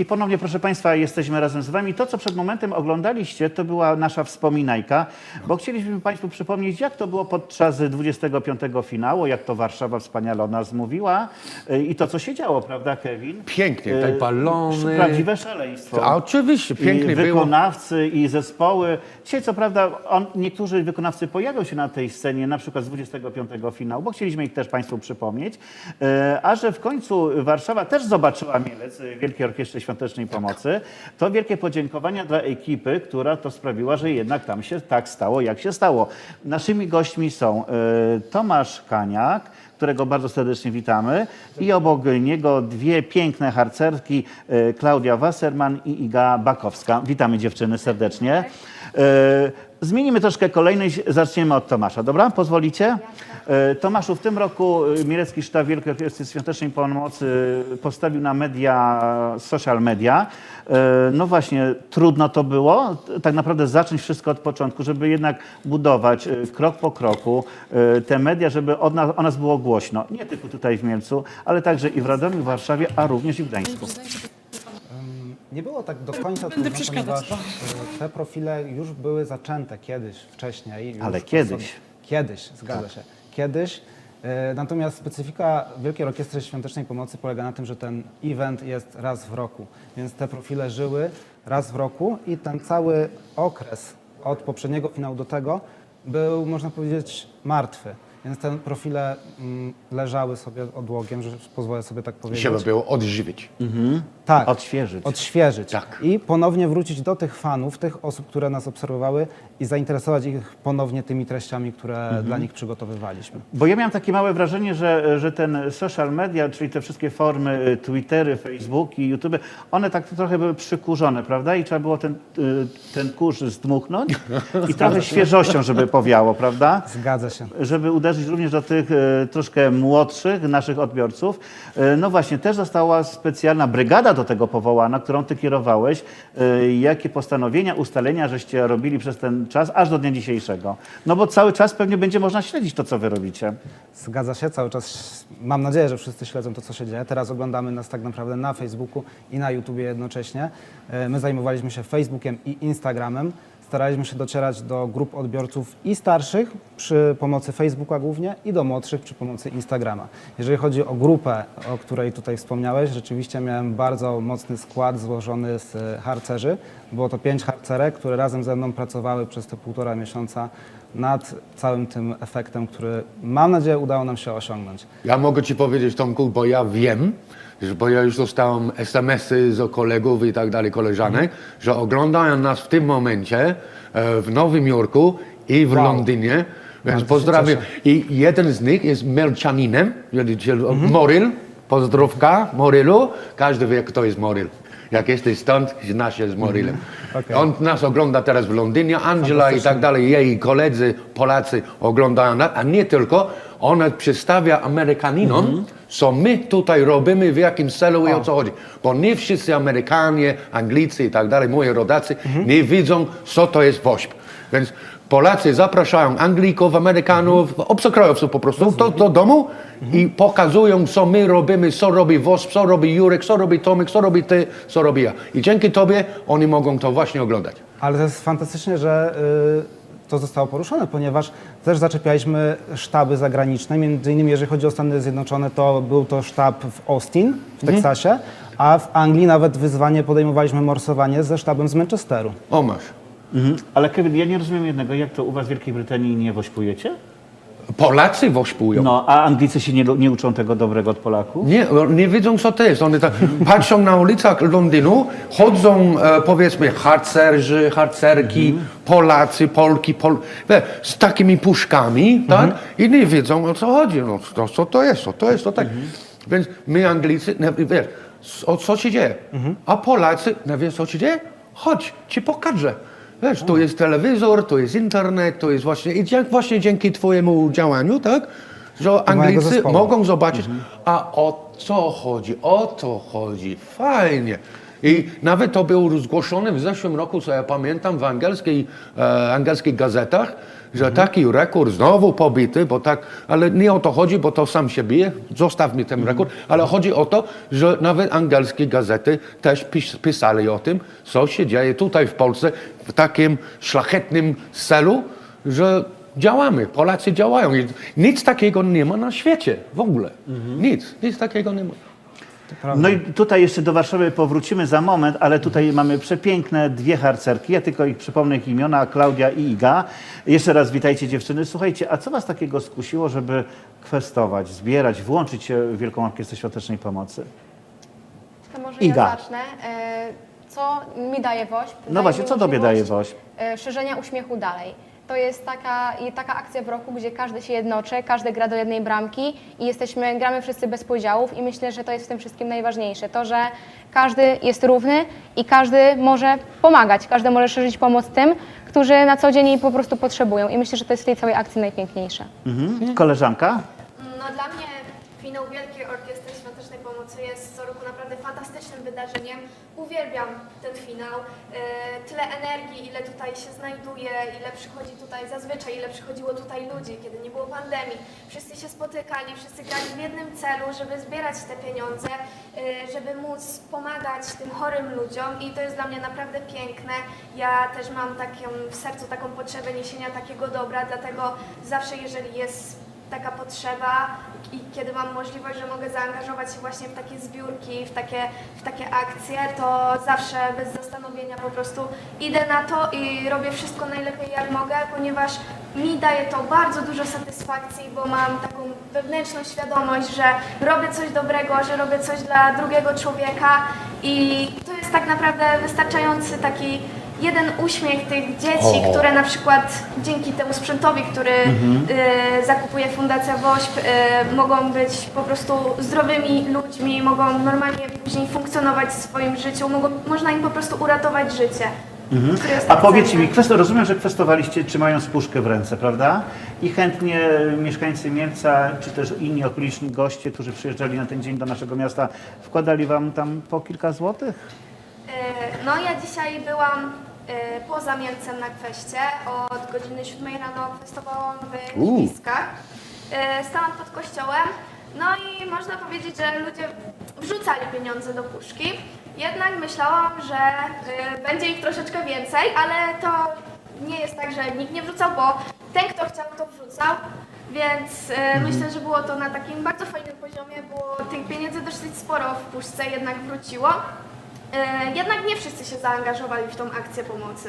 I ponownie, proszę Państwa, jesteśmy razem z Wami. To, co przed momentem oglądaliście, to była nasza wspominajka, bo chcieliśmy Państwu przypomnieć, jak to było podczas 25. finału, jak to Warszawa wspaniale o nas mówiła y, i to, co się działo, prawda, Kevin? Pięknie, Y, te balony. Prawdziwe szaleństwo. A oczywiście, pięknie I było. wykonawcy i zespoły. Dzisiaj co prawda on, niektórzy wykonawcy pojawią się na tej scenie, na przykład z 25 finału, bo chcieliśmy ich też Państwu przypomnieć. E, A że w końcu Warszawa też zobaczyła Mielec, Wielkiej Orkiestrze Świątecznej Pomocy, to wielkie podziękowania dla ekipy, która to sprawiła, że jednak tam się tak stało, jak się stało. Naszymi gośćmi są e, Tomasz Kaniak, którego bardzo serdecznie witamy. I obok niego dwie piękne harcerki, e, Klaudia Wasserman i Iga Bakowska. Witamy dziewczyny serdecznie. E, Zmienimy troszkę kolejność, zaczniemy od Tomasza, dobra? Pozwolicie? E, Tomaszu, w tym roku e, Mielecki Sztab Wielkiej Orkiestry Świątecznej Pomocy postawił na media, social media. E, No właśnie, trudno to było, tak naprawdę zacząć wszystko od początku, żeby jednak budować e, krok po kroku e, te media, żeby od nas, o nas było głośno. Nie tylko tutaj w Mielcu, ale także i w Radomiu, w Warszawie, a również i w Gdańsku. Nie było tak do końca Będę trudno, przeszkadzać, ponieważ e, te profile już były zaczęte kiedyś, wcześniej. już Ale kiedyś. sobie- Kiedyś, zgadza się. Kiedyś. E, Natomiast specyfika Wielkiej Orkiestry Świątecznej Pomocy polega na tym, że ten event jest raz w roku, więc te profile żyły raz w roku i ten cały okres od poprzedniego finału do tego był, można powiedzieć, martwy. Więc te profile mm, leżały sobie odłogiem, że pozwolę sobie tak powiedzieć. Trzeba było odżywić. Tak. Odświeżyć. Odświeżyć. Tak. I ponownie wrócić do tych fanów, tych osób, które nas obserwowały i zainteresować ich ponownie tymi treściami, które dla nich przygotowywaliśmy. Bo ja miałem takie małe wrażenie, że, że ten social media, czyli te wszystkie formy, y, Twittery, Facebooki, YouTube, one tak trochę były przykurzone, prawda? I trzeba było ten, y, ten kurz zdmuchnąć i trochę świeżością, żeby powiało, prawda? Zgadza się. Żeby uderzyć również do tych e, troszkę młodszych naszych odbiorców. No właśnie, też została specjalna brygada do tego powołana, którą ty kierowałeś. Jakie postanowienia, ustalenia żeście robili przez ten czas, aż do dnia dzisiejszego? No bo cały czas pewnie będzie można śledzić to, co wy robicie. Zgadza się, cały czas mam nadzieję, że wszyscy śledzą to, co się dzieje. Teraz oglądamy nas tak naprawdę na Facebooku i na YouTubie jednocześnie. E, My zajmowaliśmy się Facebookiem i Instagramem. Staraliśmy się docierać do grup odbiorców i starszych przy pomocy Facebooka głównie i do młodszych przy pomocy Instagrama. Jeżeli chodzi o grupę, o której tutaj wspomniałeś, rzeczywiście miałem bardzo mocny skład złożony z harcerzy. Było to pięć harcerek, które razem ze mną pracowały przez te półtora miesiąca nad całym tym efektem, który mam nadzieję udało nam się osiągnąć. Ja mogę ci powiedzieć, Tomku, bo ja wiem, bo ja już dostałem SMS-y z kolegów i tak dalej, koleżanek, że oglądają nas w tym momencie e, w Nowym Jorku i w Wow. Londynie. Więc pozdrawiam. I jeden z nich jest Melczaninem, Moryl, pozdrówka Morylu. Każdy wie, kto jest Moryl. Jak jesteś stąd, znasz się z Morylem. Okej. On nas ogląda teraz w Londynie, Angela i tak dalej, jej koledzy Polacy oglądają nas, a nie tylko. Ona przedstawia Amerykaninom, co my tutaj robimy, w jakim celu i o co chodzi. Bo nie wszyscy Amerykanie, Anglicy i tak dalej, moi rodacy, nie widzą, co to jest WOŚP. Więc Polacy zapraszają Anglików, Amerykanów, obcokrajowców po prostu do, do domu i pokazują, co my robimy, co robi WOSP, co robi Jurek, co robi Tomek, co robi ty, co robi ja. I dzięki tobie oni mogą to właśnie oglądać. Ale to jest fantastycznie, że y, to zostało poruszone, ponieważ też zaczepialiśmy sztaby zagraniczne. Między innymi, jeżeli chodzi o Stany Zjednoczone, to był to sztab w Austin, w Teksasie, a w Anglii nawet wyzwanie podejmowaliśmy morsowanie ze sztabem z Manchesteru. O masz. Mhm. Ale Kevin, ja nie rozumiem jednego, jak to u was w Wielkiej Brytanii nie wośpujecie? Polacy wośpują. No, a Anglicy się nie, nie uczą tego dobrego od Polaków? Nie, nie wiedzą co to jest. Oni tak patrzą na ulicach Londynu, chodzą e, powiedzmy harcerzy, harcerki, Polacy, Polki, Pol... wie, z takimi puszkami, tak? I nie wiedzą o co chodzi. No, to, co to jest, co to jest, to tak. Więc my Anglicy, nie, wiesz, o co się dzieje? A Polacy, nie wiesz co się dzieje? Chodź, ci pokażę. Wiesz, tu jest telewizor, tu jest internet, to jest właśnie, i dzięki, właśnie dzięki twojemu działaniu, tak? Że Anglicy mogą zobaczyć, a o co chodzi, o to chodzi, fajnie. I nawet to było zgłoszone w zeszłym roku, co ja pamiętam, w angielskiej, e, angielskich gazetach, że taki rekord znowu pobity, bo tak, ale nie o to chodzi, bo to sam się bije, zostaw mi ten rekord, ale chodzi o to, że nawet angielskie gazety też pis, pisali o tym, co się dzieje tutaj w Polsce w takim szlachetnym celu, że działamy, Polacy działają nic takiego nie ma na świecie w ogóle. Nic, nic takiego nie ma. No i tutaj jeszcze do Warszawy powrócimy za moment, ale tutaj mamy przepiękne dwie harcerki. Ja tylko ich przypomnę ich imiona, Klaudia i Iga. Jeszcze raz witajcie dziewczyny. Słuchajcie, a co was takiego skusiło, żeby kwestować, zbierać, włączyć się w Wielką Orkiestrę Świątecznej Pomocy? To może Iga. ja zacznę. E, Co mi daje WOŚP? No właśnie, mi co tobie daje możliwość, WOŚP? e, Szerzenia uśmiechu dalej. To jest taka, i taka akcja w roku, gdzie każdy się jednoczy, każdy gra do jednej bramki i jesteśmy, gramy wszyscy bez podziałów i myślę, że to jest w tym wszystkim najważniejsze. To, że każdy jest równy i każdy może pomagać, każdy może szerzyć pomoc tym, którzy na co dzień jej po prostu potrzebują. I myślę, że to jest w tej całej akcji najpiękniejsze. Mhm. Koleżanka? No dla mnie finał Wielkiej Orkiestry Świątecznej Pomocy jest co roku naprawdę fantastycznym wydarzeniem. Uwielbiam ten finał. E, Tyle energii, ile tutaj się znajduje, ile przychodzi tutaj zazwyczaj, ile przychodziło tutaj ludzi, kiedy nie było pandemii. Wszyscy się spotykali, wszyscy grali w jednym celu, żeby zbierać te pieniądze, e, żeby móc pomagać tym chorym ludziom i to jest dla mnie naprawdę piękne. Ja też mam taką, w sercu taką potrzebę niesienia takiego dobra, dlatego zawsze jeżeli jest taka potrzeba i kiedy mam możliwość, że mogę zaangażować się właśnie w takie zbiórki, w takie, w takie akcje, to zawsze bez zastanowienia po prostu idę na to i robię wszystko najlepiej jak mogę, ponieważ mi daje to bardzo dużo satysfakcji, bo mam taką wewnętrzną świadomość, że robię coś dobrego, że robię coś dla drugiego człowieka i to jest tak naprawdę wystarczający taki jeden uśmiech tych dzieci, O. które na przykład dzięki temu sprzętowi, który y, zakupuje Fundacja WOŚP, y, mogą być po prostu zdrowymi ludźmi, mogą normalnie później funkcjonować w swoim życiu, mogą, można im po prostu uratować życie. jest A tak cenne. mi, kwestia, rozumiem, że kwestowaliście trzymając puszkę w ręce, prawda? I chętnie mieszkańcy Mielca, czy też inni okoliczni goście, którzy przyjeżdżali na ten dzień do naszego miasta, wkładali wam tam po kilka złotych? E, No ja dzisiaj byłam poza Mielcem na kweście. Od godziny 7 rano kwestowałam w U. Lipiskach. E, Stałam pod kościołem. No i można powiedzieć, że ludzie wrzucali pieniądze do puszki. Jednak myślałam, że e, będzie ich troszeczkę więcej, ale to nie jest tak, że nikt nie wrzucał, bo ten kto chciał to wrzucał. Więc e, myślę, że było to na takim bardzo fajnym poziomie, bo tych pieniędzy dosyć sporo w puszce jednak wróciło. E, Jednak nie wszyscy się zaangażowali w tą akcję pomocy.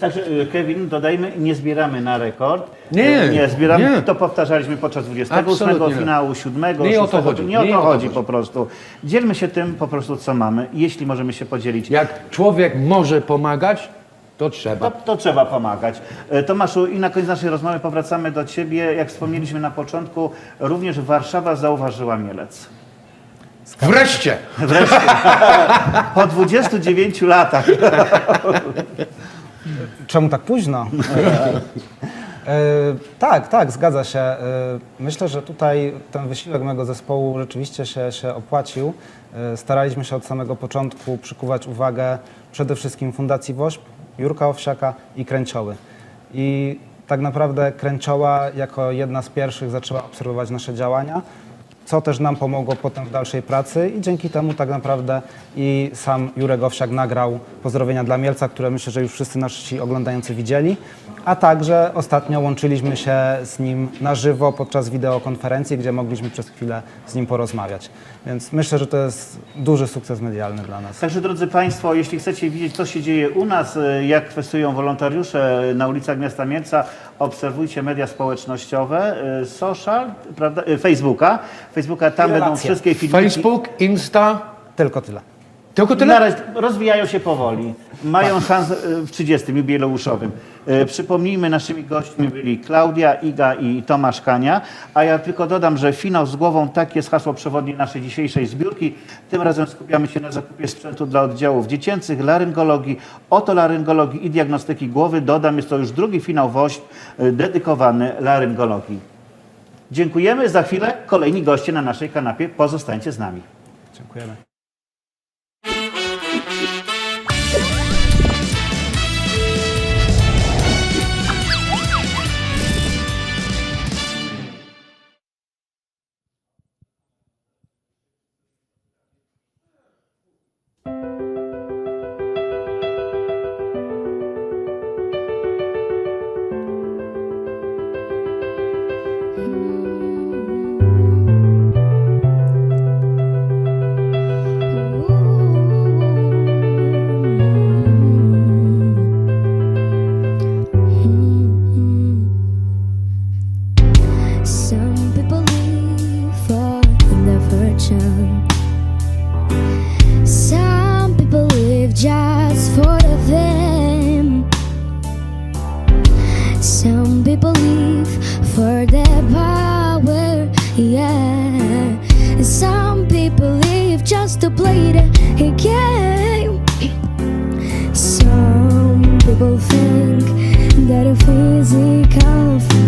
Także y, Kevin, dodajmy, nie zbieramy na rekord. Nie, Y, nie zbieramy. nie. To powtarzaliśmy podczas 28 Absolutnie nie. finału, 7. Nie o to 6. chodzi, Nie o to o to chodzi chodzi. po prostu. Dzielmy się tym po prostu, co mamy, jeśli możemy się podzielić. Jak człowiek może pomagać, to trzeba. To, to trzeba pomagać. E, Tomaszu, i na koniec naszej rozmowy powracamy do Ciebie. Jak wspomnieliśmy na początku, również Warszawa zauważyła Mielec. Wreszcie! Po 29 latach. Czemu tak późno? E, tak, tak, zgadza się. E, myślę, że tutaj ten wysiłek mojego zespołu rzeczywiście się, się opłacił. E, staraliśmy się od samego początku przykuwać uwagę przede wszystkim Fundacji WOŚP, Jurka Owsiaka i Kręcioły. I tak naprawdę Kręcioła jako jedna z pierwszych zaczęła obserwować nasze działania co też nam pomogło potem w dalszej pracy i dzięki temu tak naprawdę i sam Jurek Owsiak nagrał pozdrowienia dla Mielca, które myślę, że już wszyscy nasi oglądający widzieli, a także ostatnio łączyliśmy się z nim na żywo podczas wideokonferencji, gdzie mogliśmy przez chwilę z nim porozmawiać. Więc myślę, że to jest duży sukces medialny dla nas. Także drodzy Państwo, jeśli chcecie widzieć, co się dzieje u nas, e, jak kwestują wolontariusze na ulicach miasta Mielca, obserwujcie media społecznościowe, e, social, prawda, e, Facebooka. Facebooka, tam I będą wszystkie filmiki. Facebook, Insta, Tylko tyle. tylko Na tyle? razie rozwijają się powoli. Mają szansę e, w 30. jubileuszowym. E, Przypomnijmy, naszymi gośćmi byli Klaudia, Iga i Tomasz Kania. A ja tylko dodam, że finał z głową tak jest hasło przewodnie naszej dzisiejszej zbiórki. Tym razem skupiamy się na zakupie sprzętu dla oddziałów dziecięcych, laryngologii, otolaryngologii i diagnostyki głowy. Dodam, jest to już drugi finał WOŚP e, dedykowany laryngologii. Dziękujemy. Za chwilę kolejni goście na naszej kanapie. Pozostańcie z nami. Dziękujemy. Some people live just for the fame. Some people live for the power, yeah. Some people live just to play the game. Some people think that a physical.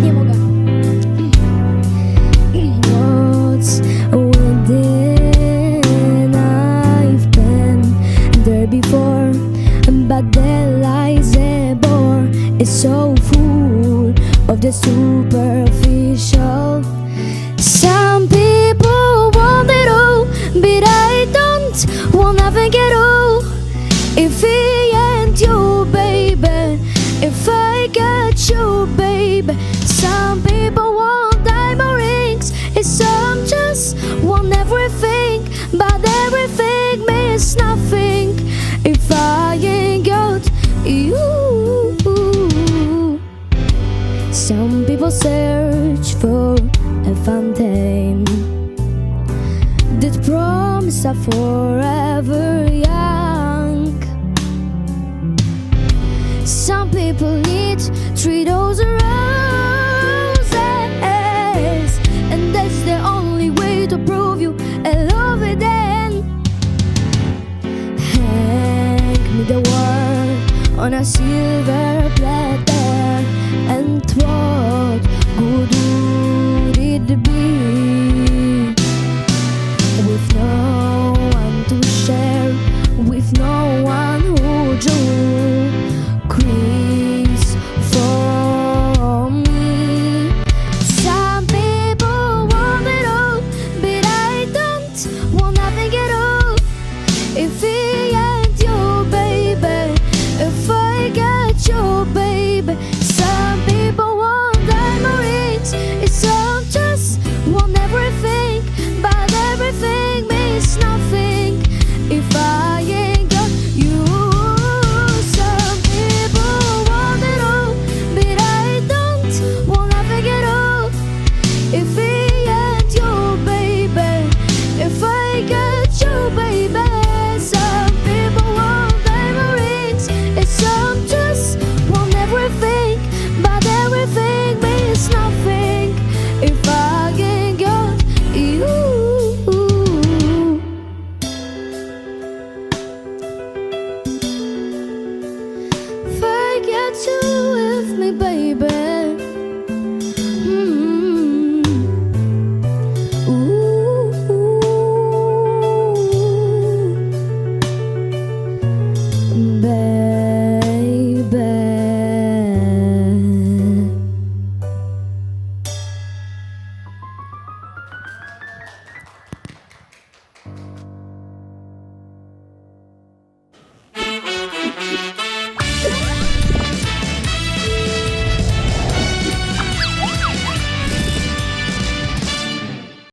Forever young. Some people need three dozen roses, and that's the only way to prove you I love. Then hang me the world on a silver platter and throw